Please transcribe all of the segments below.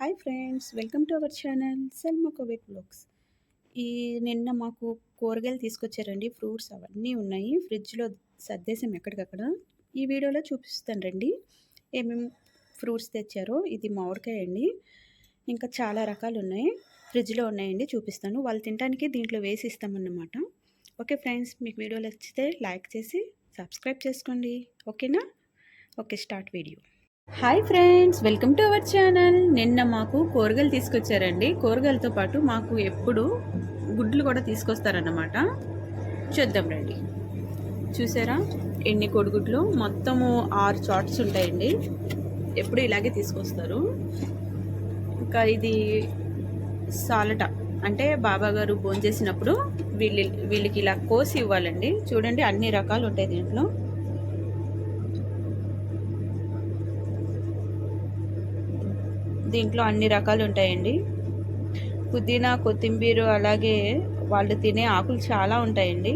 Hi friends welcome to our channel సెల్మా Covid blogs. ఈ నిన్న మాకు కూరగాయలు తీసుకొచ్చారండి ఫ్రూట్స్ అవన్నీ ఉన్నాయి ఫ్రిడ్జ్లో సర్దేశం ఎక్కడికక్కడ. ఈ వీడియోలో చూపిస్తాను రండి ఏమేమి ఫ్రూట్స్ తెచ్చారో ఇది మామిడికాయ అండి ఇంకా చాలా రకాలు ఉన్నాయి ఫ్రిడ్జ్లో ఉన్నాయండి చూపిస్తాను. వాళ్ళు తినడానికి దీంట్లో వేసి ఇస్తామన్నమాట. ఓకే ఫ్రెండ్స్ మీకు వీడియోలు నచ్చితే లైక్ చేసి సబ్స్క్రైబ్ చేసుకోండి. ఓకేనా? Okay start video. Hi friends welcome to our channel. నిన్న మాకు కూరగాయలు తీసుకొచ్చారండి. కూరగాయలతో పాటు మాకు ఎప్పుడు గుడ్లు కూడా తీసుకొస్తారన్నమాట. చూద్దాం రండి. చూసారా? ఎన్ని కోడిగుడ్లు? మొత్తము ఆరు చాట్స్ ఉంటాయండి. ఎప్పుడు ఇలాగే తీసుకొస్తారు. ఇంకా ఇది సాలట. అంటే బాబా గారు భోంచేసినప్పుడు వీళ్ళు వీళ్ళకి ఇలా కోసి ఇవ్వాలండి. చూడండి అన్ని రకాలు ఉంటాయి దీంట్లో. దీంట్లో అన్ని రకాలు ఉంటాయండి. పుదీనా కొత్తిమీర అలాగే వాళ్ళు తినే ఆకులు చాలా ఉంటాయండి.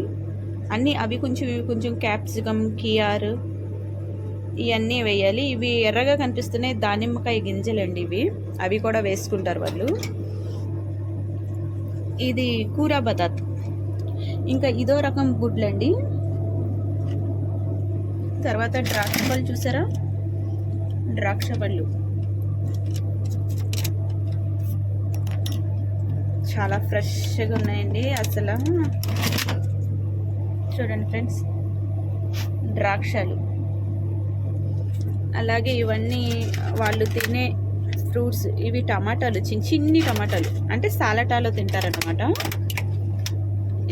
అన్నీ అవి కొంచెం ఇవి కొంచెం క్యాప్సికమ్ కియార్ ఇవన్నీ వేయాలి. ఇవి ఎర్రగా కనిపిస్తున్నాయి దానిమ్మకాయ గింజలండి ఇవి. అవి కూడా వేసుకుంటారు వాళ్ళు. ఇది కూర బతాత్. ఇంకా ఇదో రకం గుడ్లండి. తర్వాత ద్రాక్ష పళ్ళు చూసారా? ద్రాక్ష పళ్ళు. చాలా ఫ్రెష్గా ఉన్నాయండి. అసలు చూడండి ఫ్రెండ్స్ ద్రాక్షలు. అలాగే ఇవన్నీ వాళ్ళు తినే ఫ్రూట్స్ ఇవి టమాటాలు చిన్న చిన్ని టమాటాలు. అంటే సాలటాలో తింటారనమాట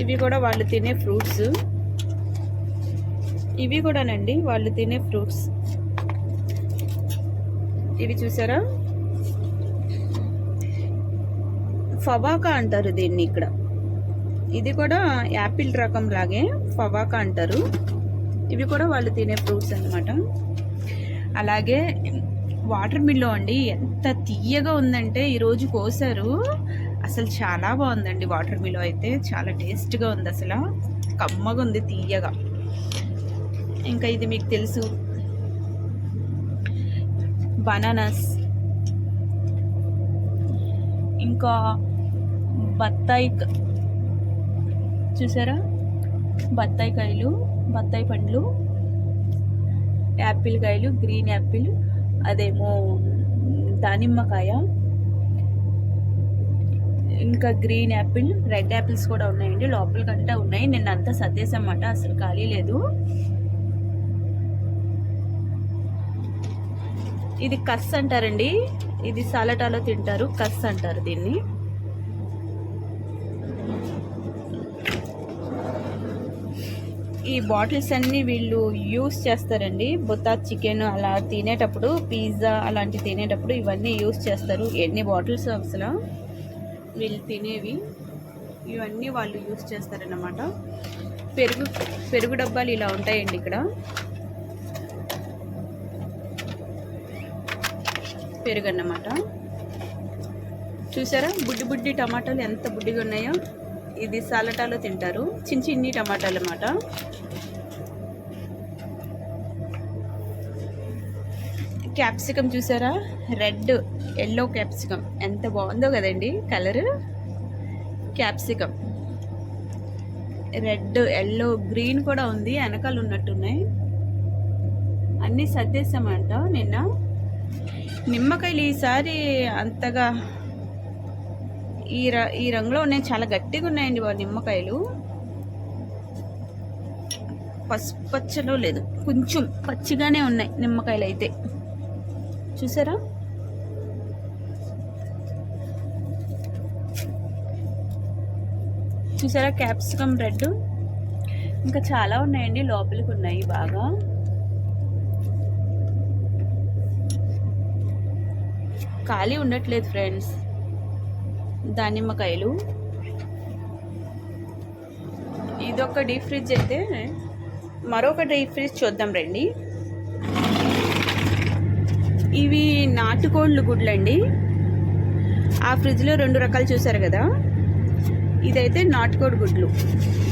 ఇవి కూడా వాళ్ళు తినే ఫ్రూట్స్. ఇవి కూడానండి వాళ్ళు తినే ఫ్రూట్స్. ఇవి చూసారా? ఫవాకా అంటారు దీన్ని ఇక్కడ. ఇది కూడా యాపిల్ రకం లాగే ఫవాకా అంటారు. ఇవి కూడా వాళ్ళు తినే ఫ్రూట్స్ అనమాట అలాగే వాటర్ మిల్లో అండి ఎంత తీయగా ఉందంటే ఈరోజు కోసారు. అసలు చాలా బాగుందండి వాటర్ మిల్లో అయితే చాలా టేస్ట్గా ఉంది అసలు. కమ్మగా ఉంది తీయగా. ఇంకా ఇది మీకు తెలుసు. బనానాస్. ఇంకా బత్తాయి చూసారా? బత్తాయి కాయలు బత్తాయి పండ్లు యాపిల్ కాయలు గ్రీన్ యాపిల్ అదేమో దానిమ్మకాయ ఇంకా గ్రీన్ యాపిల్ రెడ్ యాపిల్స్ కూడా ఉన్నాయండి. లోపల కంటే ఉన్నాయి. నిన్న అంతా అన్నమాట అసలు ఖాళీ లేదు. ఇది కస్ అంటారండి. ఇది సాలటాలో తింటారు. కస్ అంటారు దీన్ని. ఈ బాటిల్స్ అన్ని వీళ్ళు యూస్ చేస్తారండి. బొత్తా చికెన్ అలా తినేటప్పుడు పిజ్జా అలాంటి తినేటప్పుడు ఇవన్నీ యూస్ చేస్తారు. ఎన్ని బాటిల్స్ అసలు వీళ్ళు తినేవి? ఇవన్నీ వాళ్ళు యూస్ చేస్తారన్నమాట. పెరుగు పెరుగు డబ్బాలు ఇలా ఉంటాయండి ఇక్కడ. పెరుగు అన్నమాట చూసారా? బుడ్డి బుడ్డి టమాటాలు ఎంత బుడ్డిగా ఉన్నాయో? ఇది సాలటాలు తింటారు. చిన్న చిన్ని టమాటాలు అన్నమాట. క్యాప్సికమ్ చూసారా? Red yellow capsicum. ఎంత బాగుందో కదండి colour. Capsicum. Red yellow green కూడా ఉంది. వెనకాల ఉన్నట్టున్నాయి. అన్నీ సర్దేశామంట నిన్న. నిమ్మకాయలు ఈసారి అంతగా ఈ ర ఈ రంగులో ఉన్నాయి. చాలా గట్టిగా ఉన్నాయండి వాళ్ళ నిమ్మకాయలు. పసుపచ్చలో లేదు. కొంచెం పచ్చిగానే ఉన్నాయి నిమ్మకాయలు అయితే. చూసారా? చూసారా? క్యాప్సికమ్ బ్రెడ్ ఇంకా చాలా ఉన్నాయండి. లోపలికి ఉన్నాయి బాగా. ఖాళీ ఉండట్లేదు ఫ్రెండ్స్. దానిమ్మకాయలు. ఇదొక డీప్ ఫ్రిడ్జ్ అయితే మరొక డీప్ ఫ్రిడ్జ్ చూద్దాం రండి. ఇవి నాటుకోళ్ళు గుడ్లండి. ఆ ఫ్రిడ్జ్లో రెండు రకాలు చూసారు కదా. ఇదైతే నాటుకోడి గుడ్లు.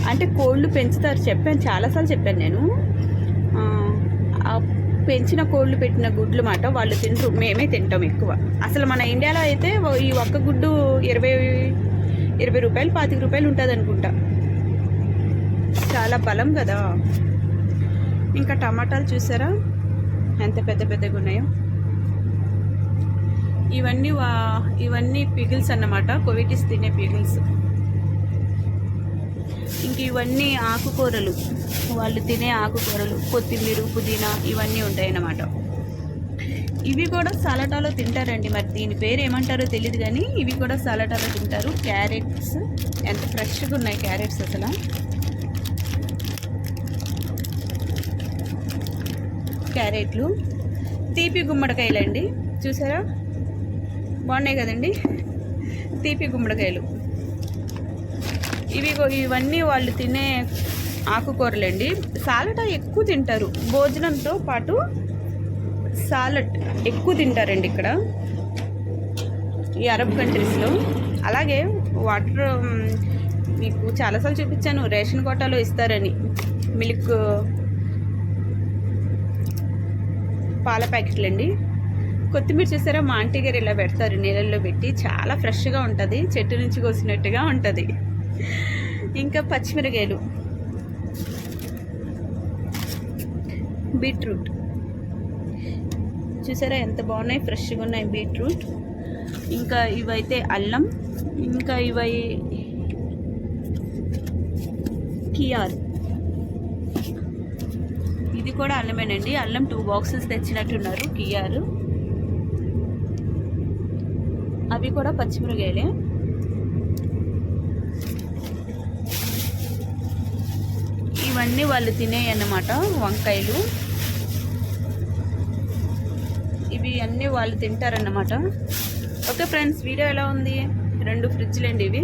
అంటే కోళ్ళు పెంచుతారు చెప్పాను చాలాసార్లు చెప్పాను నేను. పెంచిన కోళ్ళు పెట్టిన గుడ్లు మాట వాళ్ళు తింటారు మేమే తింటాం ఎక్కువ. అసలు మన ఇండియాలో అయితే ఈ ఒక్క గుడ్డు ఇరవై ఇరవై రూపాయలు పాతిక రూపాయలు ఉంటుంది అనుకుంటా చాలా బలం కదా. ఇంకా టమాటాలు చూసారా? ఎంత పెద్ద పెద్దగా ఉన్నాయో. ఇవన్నీ వా ఇవన్నీ పిగిల్స్ అన్నమాట కోవిటీస్ తినే పిగిల్స్. ఇంక ఇవన్నీ ఆకుకూరలు. వాళ్ళు తినే ఆకుకూరలు కొత్తిమీర పుదీనా ఇవన్నీ ఉంటాయన్నమాట. ఇవి కూడా సలాటాలో తింటారండి మరి. దీని పేరు ఏమంటారో తెలియదు కానీ ఇవి కూడా సలాటాలో తింటారు. క్యారెట్స్ ఎంత ఫ్రెష్గా ఉన్నాయి క్యారెట్స్ అసలు. క్యారెట్లు తీపి గుమ్మడికాయలు అండి చూసారా? బాగున్నాయి కదండి? తీపి గుమ్మడికాయలు. ఇవి ఇవన్నీ వాళ్ళు తినే ఆకుకూరలండి. సాలడ్ ఎక్కువ తింటారు. భోజనంతో పాటు సాలడ్ ఎక్కువ తింటారండి ఇక్కడ. ఈ అరబ్ కంట్రీస్లో. అలాగే వాటర్ మీకు చాలాసార్లు చూపించాను. రేషన్ కోటాలో ఇస్తారని. మిల్క్ పాల ప్యాకెట్లు అండి కొత్తిమీర చూసారా? మా ఆంటీ గారు ఇలా పెడతారు. నీళ్ళల్లో పెట్టి చాలా ఫ్రెష్గా ఉంటుంది. చెట్టు నుంచి కోసినట్టుగా ఉంటుంది. ఇంకా పచ్చిమిరకాయలు. బీట్రూట్. చూసారా ఎంత బాగున్నాయి? ఫ్రెష్గా ఉన్నాయి బీట్రూట్. ఇంకా ఇవైతే అల్లం. ఇంకా ఇవై కియార్ ఇది కూడా అల్లమేనండి. అల్లం టూ బాక్సెస్ తెచ్చినట్టున్నారు కియారు అవి కూడా పచ్చిమిరకాయలే. ఇవన్నీ వాళ్ళు తినే అన్నమాట వంకాయలు. ఇవి అన్నీ వాళ్ళు తింటారన్నమాట. ఓకే ఫ్రెండ్స్ వీడియో ఎలా ఉంది? రెండు ఫ్రిడ్జ్లు అండి ఇవి.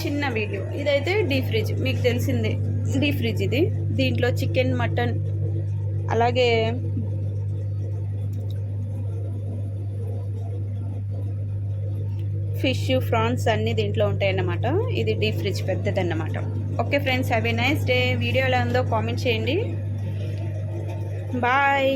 చిన్న వీడియో. ఇదైతే డీ ఫ్రిడ్జ్ మీకు తెలిసిందే. డీ ఫ్రిడ్జ్ ఇది. దీంట్లో చికెన్ మటన్ అలాగే ఫిష్ ఫ్రాన్స్ అన్నీ దీంట్లో ఉంటాయన్నమాట. ఇది డీ fridge పెద్దదన్నమాట. Okay friends have a nice day. Video ఎలా ఉందో కామెంట్ చేయండి. బాయ్.